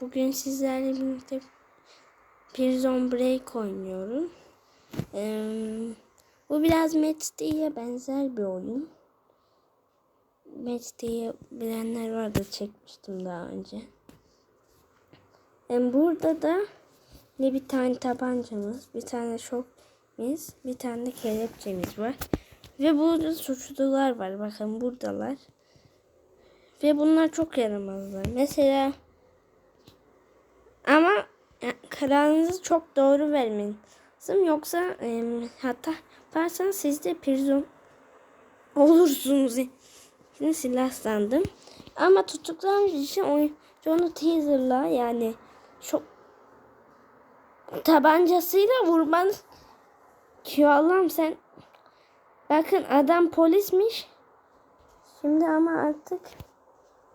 Bugün sizlerle birlikte Prison Break oynuyorum. Ee, bu biraz Match'e benzer bir oyun. Match'teyi bilenler vardı çekmiştim daha önce. Ee, burada da ne bir tane tabancamız, bir tane şokimiz, bir tane de kelepçemiz var. Ve burada suçlular var. Bakın buradalar. Ve bunlar çok yaramazlar. Mesela ama kararınızı çok doğru lazım. Yoksa e, hatta yaparsanız siz de prizon olursunuz. Şimdi silahlandım. Ama tutuklanmış için oyuncu onu teaserla yani çok tabancasıyla vurmanız ki Allah'ım sen bakın adam polismiş. Şimdi ama artık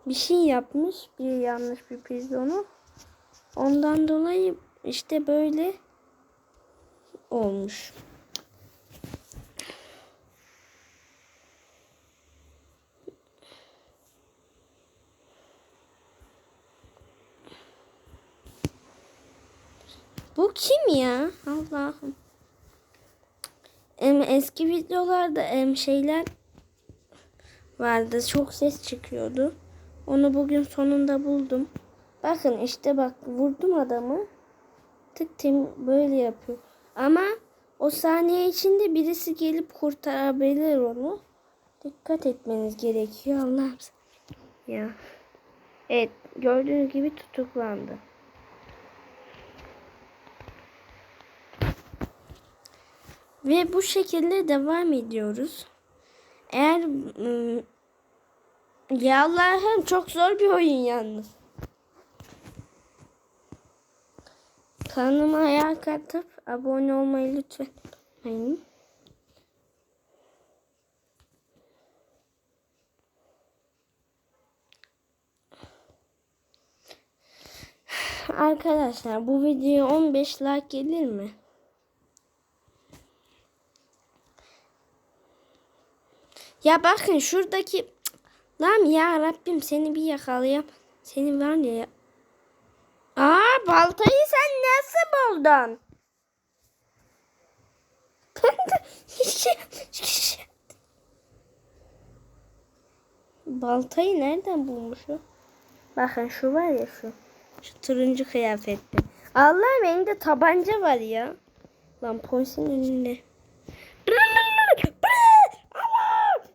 bir şey yapmış. Bir yanlış bir prizonu. Ondan dolayı işte böyle olmuş. Bu kim ya? Allah'ım. Em, eski videolarda em, şeyler vardı. Çok ses çıkıyordu. Onu bugün sonunda buldum. Bakın işte bak vurdum adamı. Tık tim böyle yapıyor. Ama o saniye içinde birisi gelip kurtarabilir onu. Dikkat etmeniz gerekiyor Allah'ım. Ya. Evet gördüğünüz gibi tutuklandı. Ve bu şekilde devam ediyoruz. Eğer ım, ya Allah'ım çok zor bir oyun yalnız. Kanalıma ayağa katıp abone olmayı lütfen unutmayın. Arkadaşlar bu videoya 15 like gelir mi? Ya bakın şuradaki lan ya Rabbim seni bir yakalayayım. Seni var ya. Aa baltayı sen nasıl buldun? Baltayı nereden bulmuş? Bakın şu var ya şu. Şu turuncu kıyafetli. Allah elinde tabanca var ya. Lan polisin önünde.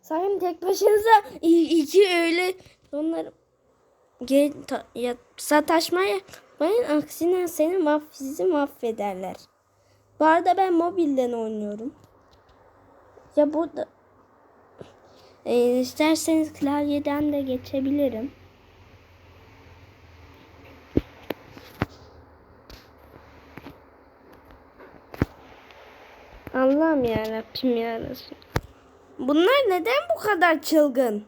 Sakın tek başınıza iki öyle onları gel ya, sataşmaya bayın aksine seni maf sizi mahvederler. Bu arada ben mobilden oynuyorum. Ya burada e, isterseniz klavyeden de geçebilirim. Allah'ım ya Rabbim ya. Bunlar neden bu kadar çılgın?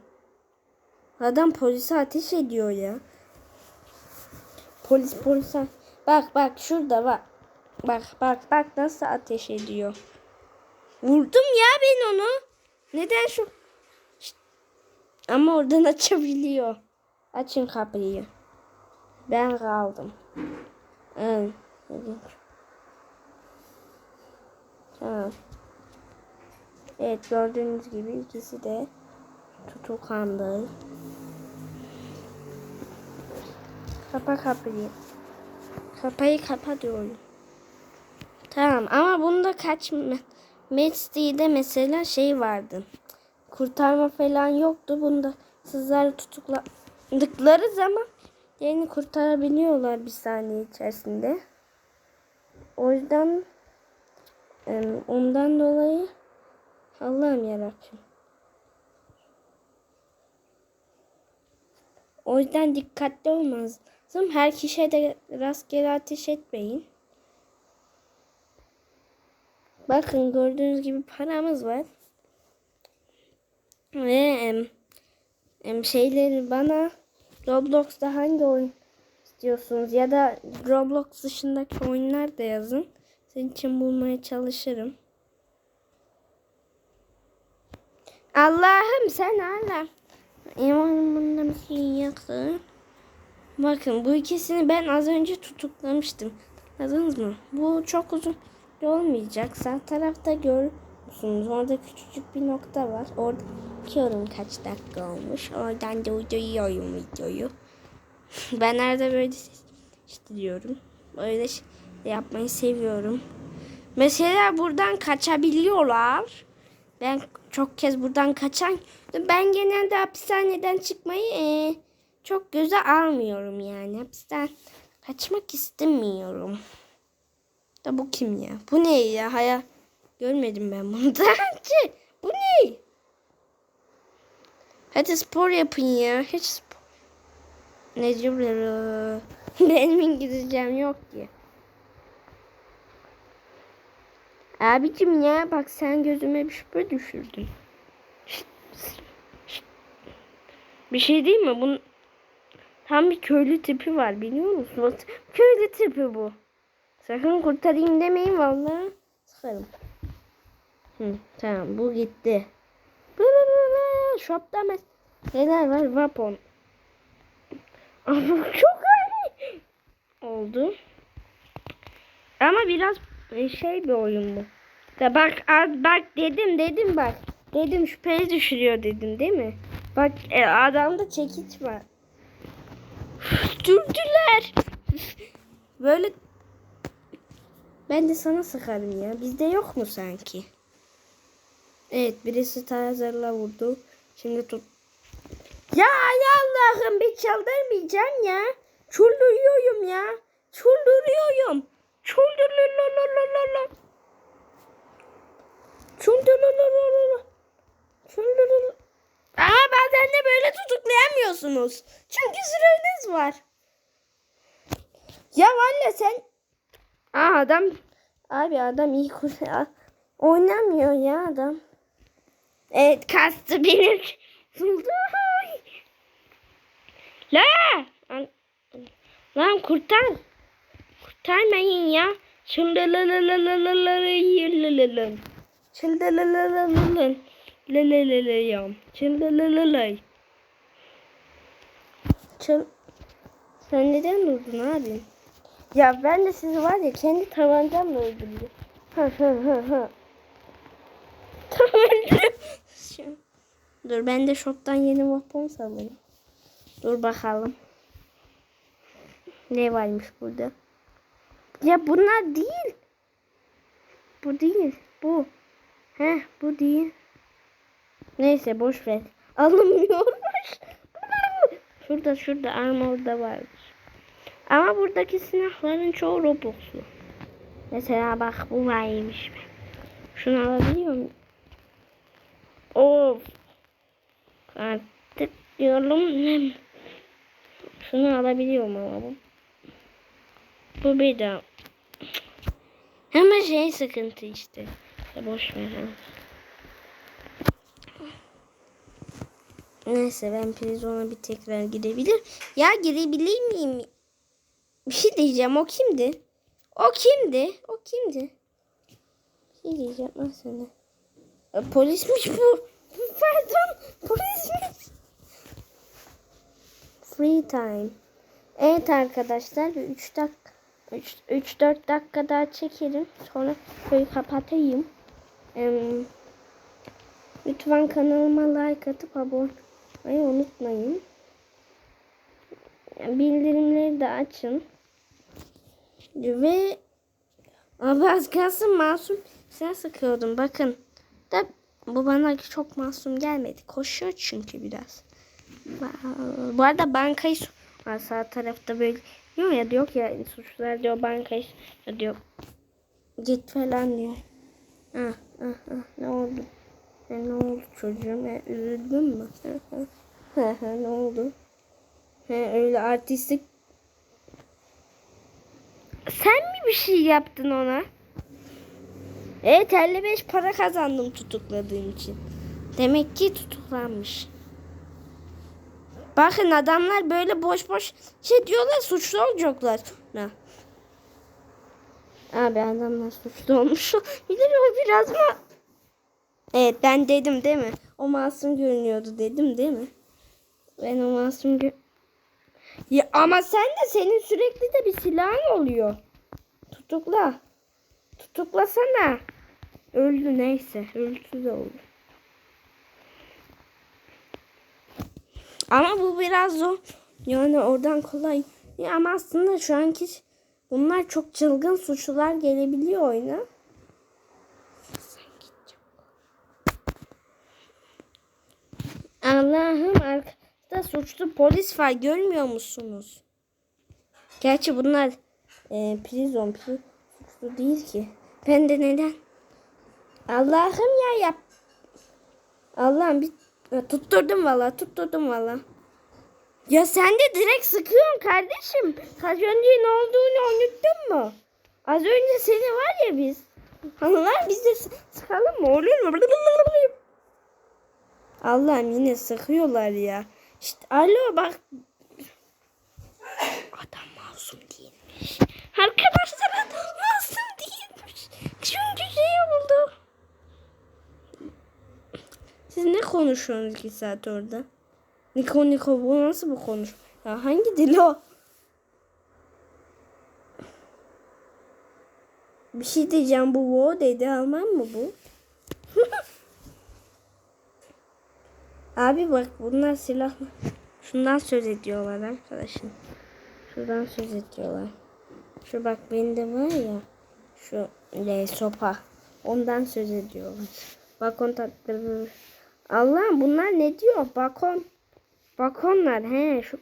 Adam polise ateş ediyor ya. Polis polise. Bak bak şurada bak. Bak bak bak nasıl ateş ediyor. Vurdum ya ben onu. Neden şu? Ama oradan açabiliyor. Açın kapıyı. Ben kaldım. Evet. Evet gördüğünüz gibi ikisi de tutuklandı. Kapa kapıyı. Kapıyı kapa diyorum. Tamam ama bunda kaç Match'de mesela şey vardı. Kurtarma falan yoktu. Bunda sizler tutukladıkları zaman yeni kurtarabiliyorlar bir saniye içerisinde. O yüzden ondan dolayı Allah'ım yarabbim. O yüzden dikkatli olmanız lazım. Her kişiye de rastgele ateş etmeyin. Bakın gördüğünüz gibi paramız var. Ve em, em, şeyleri bana Roblox'ta hangi oyun istiyorsunuz ya da Roblox dışındaki oyunlar da yazın. Senin için bulmaya çalışırım. Allah'ım sen hala imanımda mısın yoksa Bakın bu ikisini ben az önce tutuklamıştım. Anladınız mı? Bu çok uzun olmayacak. Sağ tarafta görüyorsunuz. Orada küçücük bir nokta var. Orada bakıyorum kaç dakika olmuş. Oradan da uyduruyorum videoyu. ben arada böyle ses işitiliyorum. Böyle şey yapmayı seviyorum. Mesela buradan kaçabiliyorlar. Ben çok kez buradan kaçan. Ben genelde hapishaneden çıkmayı eee, çok göze almıyorum yani. Hapisten kaçmak istemiyorum. Da bu kim ya? Bu ne ya? Haya görmedim ben bunu daha önce. Bu ne? Hadi spor yapın ya. Hiç spor. Ne diyorlar? Benim İngilizcem yok ki. Abicim ya bak sen gözüme bir şüphe düşürdün. Bir şey değil mi? Bunun tam bir köylü tipi var biliyor musunuz? Köylü tipi bu. Sakın kurtarayım demeyin vallahi. Sıkarım. Hı, tamam bu gitti. Shop'ta mes neler var? Vapon. Ama çok iyi oldu. Ama biraz e, şey bir oyun bu. Da bak bak dedim dedim bak. Dedim şüpheli düşürüyor dedim değil mi? Bak e, adamda çekiç var. Dürdüler. Böyle ben de sana sıkarım ya. Bizde yok mu sanki? Evet birisi Tarzer'la vurdu. Şimdi tut. Ya ya Allah'ım bir çıldırmayacağım ya. Çıldırıyorum ya. Çıldırıyorum. Çıldırıyorum. Çıldırıyorum. Çıldırıyorum. Bazen de böyle tutuklayamıyorsunuz. Çünkü süreniz var. Ya valla sen Aa adam abi adam iyi kur- oynamıyor ya adam. Evet kastı bir. La! Lan- kurtar. Kurtarmayın ya. Le le le le yam. Çin le le le le. Çin. Sen neden durdun abi? Ya ben de sizi var ya kendi tabancamla öldürdüm. Hı hı hı hı. Tabancam. Dur ben de shop'tan yeni weapons alayım. Dur bakalım. Ne varmış burada? Ya bunlar değil. Bu değil. Bu. Heh bu değil. Neyse boş ver. Alınmıyormuş. şurada şurada armorda varmış. Ama buradaki silahların çoğu Robux'lu. Mesela bak bu varmış. Şunu alabiliyor muyum? Of. Artık diyorum. Şunu alabiliyorum ama bu. Bu bir daha. Ama şey sıkıntı işte. Boş ver. Neyse ben prizona bir tekrar gidebilir. Ya girebilir miyim? Bir şey diyeceğim. O kimdi? O kimdi? O kimdi? Bir şey diyeceğim ben sana. E, polismiş bu. Pardon. Polismiş. Free time. Evet arkadaşlar 3 dakika 3-4 dakika daha çekerim. Sonra köyü kapatayım. Em, lütfen kanalıma like atıp abone olmayı unutmayın. Bildirimleri de açın. Ve abi az kalsın masum sen sıkıyordum bakın. Da bu bana çok masum gelmedi. Koşuyor çünkü biraz. Bu arada bankayı sağ tarafta böyle diyor ya diyor ya suçlular diyor bankayı diyor git falan diyor. Ah, ah, ah, ne oldu? Ne oldu çocuğum? E, üzüldün mü? ne oldu? He, öyle artistik. Sen mi bir şey yaptın ona? Evet 55 para kazandım tutukladığım için. Demek ki tutuklanmış. Bakın adamlar böyle boş boş şey diyorlar suçlu olacaklar. Ne? Abi adamlar suçlu olmuş. Bilir o biraz mı? Evet ben dedim değil mi? O masum görünüyordu dedim değil mi? Ben o masum gö Ya ama sen de senin sürekli de bir silahın oluyor. Tutukla. Tutuklasana. Öldü neyse. Öldü de oldu. Ama bu biraz zor. Yani oradan kolay. Ya ama aslında şu anki bunlar çok çılgın suçlular gelebiliyor oyuna. Allah'ım arkada suçlu polis var görmüyor musunuz? Gerçi bunlar e, prison, pri- suçlu değil ki. Ben de neden? Allah'ım ya yap. Allah'ım bir ya tutturdum valla tutturdum valla. Ya sen de direkt sıkıyorsun kardeşim. Az önce ne olduğunu unuttun mu? Az önce seni var ya biz. Allah biz de sı- sıkalım mı? Olur mu? Allah'ım yine sıkıyorlar ya. İşte alo bak. Adam masum değilmiş. Arkadaşlar adam masum değilmiş. Çünkü şey oldu. Siz ne konuşuyorsunuz iki saat orada? Niko Niko bu nasıl bu konuş? Ya hangi dil o? Bir şey diyeceğim bu wo dedi Alman mı bu? Abi bak bunlar silahlı. Şundan söz ediyorlar arkadaşım. Şuradan söz ediyorlar. Şu bak bende var ya. Şu le sopa. Ondan söz ediyorlar. Bakon tatları. Allah'ım bunlar ne diyor? Bakon. Bakonlar he şu.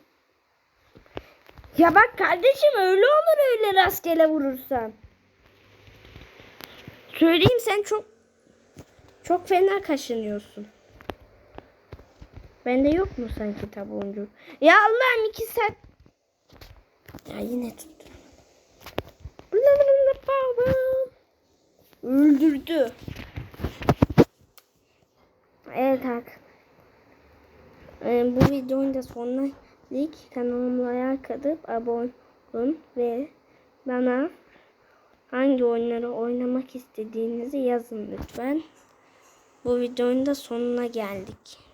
Ya bak kardeşim öyle olur öyle rastgele vurursan. Söyleyeyim sen çok çok fena kaşınıyorsun. Bende yok mu sanki tabanca? Ya Allah'ım iki saat. Ya yine tuttu. Öldürdü. Evet arkadaşlar. Ee, bu videonun da sonuna geldik. Kanalıma like atıp abone olun ve bana hangi oyunları oynamak istediğinizi yazın lütfen. Bu videonun da sonuna geldik.